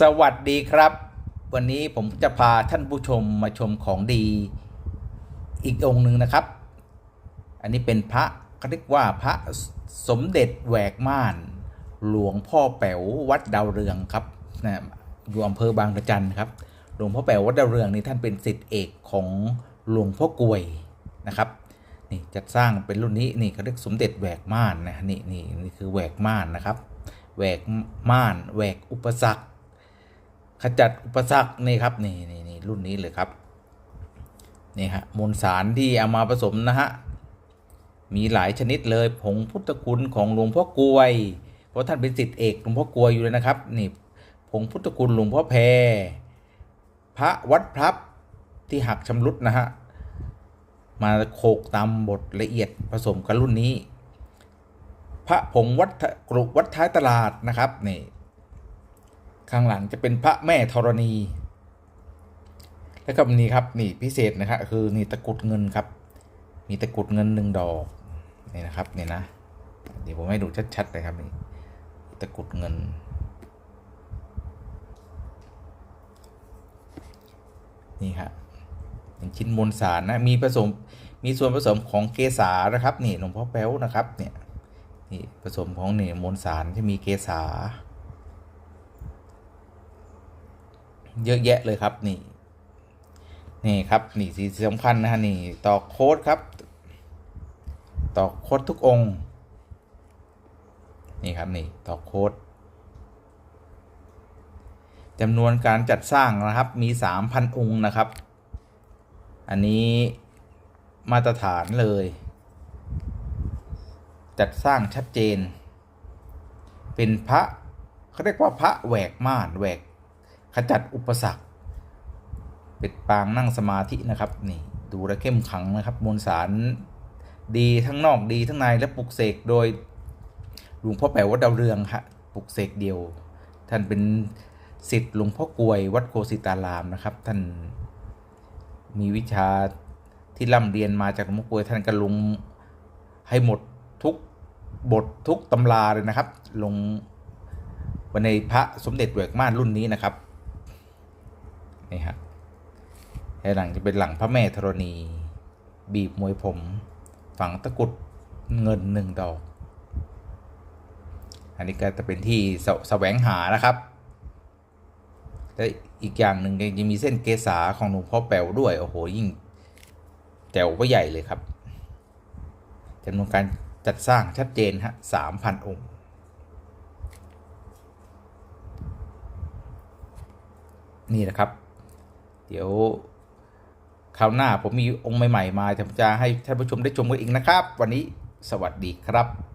สวัสดีครับ วันนี้ผมจะพาท่านผู้ชมมาชมของดีอีกองค์หนึ่งนะครับ อันนี้เป็นพระเขาเรียกว่าพระสมเด็จแหวกม่าน หลวงพ่อแป๋ววัดดาวเรืองครับนะอยู่อำเภอบางระจันครับ หลวงพ่อแป๋ววัดดาวเรืองนี่ท่านเป็นศิษย์เอกของหลวงพ่อกวยนะครับนี่จัดสร้างเป็นรุ่นนี้นี่เขาเรียกสมเด็จแหวกม่านนะนี่นี่นี่คือแหวกม่านนะครับแหวกม่านแหวกอุปสรรค ขจัดอุปสรรคนี่ครับนี่นี่นี่รุ่นนี้เลยครับนี่ฮะมวลสารที่เอามาผสมนะฮะมีหลายชนิดเลยผงพุทธคุณของหลวงพ่อกลวย เพราะท่านเป็นศิษย์เอกหลวงพ่อกลวยอยู่เลยนะครับนี่ผงพุทธคุณหลวงพ่อแพรพระวัดพลับที่หักชำรุดนะฮะมาโขกตามบทละเอียดผสมกับรุ่นนี้ พระผงวัดกรุวัดท้ายตลาดนะครับนี่ ข้างหลังจะเป็นพระแม่ธรณี แล้วก็นี่ครับนี่พิเศษนะครับคือนี่ตะกุดเงินครับ มีตะกุดเงินหนึ่งดอกนี่นะครับนี่นะเดี๋ยวผมให้ดูชัดๆเลยครับนี่ตะกุดเงิน นี่ครับเป็นชิ้นมวลสารนะมีผสมมีส่วนผสมของเกสานะครับนี่หลวงพ่อแป๊วนะครับเนี่ยนี่ผสมของเนี่ยมวลสารที่มีเกสา เยอะแยะเลยครับนี่นี่ครับนี่สีสำคัญนะฮะนี่ต่อโค้ดครับ ต่อโค้ดทุกองค์นี่ครับนี่ต่อโค้ดจำนวนการจัดสร้างนะครับมี 3,000 องค์นะครับ อันนี้มาตรฐานเลย จัดสร้างชัดเจน เป็นพระเขาเรียกว่าพระแหวกม่านแหวก ขจัดอุปสรรคเป็ดปางนั่งสมาธินะครับนี่ดูแลเข้มขังนะครับมวลสารดีทั้งนอกดีทั้งในและปลุกเสกโดยหลวงพ่อแป๋ววัดดาวเรืองฮะปลุกเสกเดียว ท่านเป็นศิษย์หลวงพ่อกลวยวัดโกสิตารามนะครับ ท่านมีวิชาที่ร่ำเรียนมาจากหลวงพ่อกวยท่านก็ลงให้หมดทุกบททุกตำราเลยนะครับ ลงวันในพระสมเด็จแหวกม่านรุ่นนี้นะครับ นี่ฮะให้หลังจะเป็นหลังพระแม่ธรณี บีบมวยผม ฝังตะกรุดเงินหนึ่งดอก อันนี้ก็จะเป็นที่แสแสวงหานะครับและอีกอย่างหนึ่งยังมีเส้นเกษาของหลวงพ่อแป๋วด้วย โอ้โห ยิ่งแจ๋วก็ใหญ่เลยครับจำนวนการจัดสร้างชัดเจนฮะสามพันองค์นี่นะครับ เดี๋ยวคราวหน้าผมมีองค์ใหม่ ๆ มาผมจะให้ท่านผู้ชมได้ชมกันอีกนะครับ วันนี้สวัสดีครับ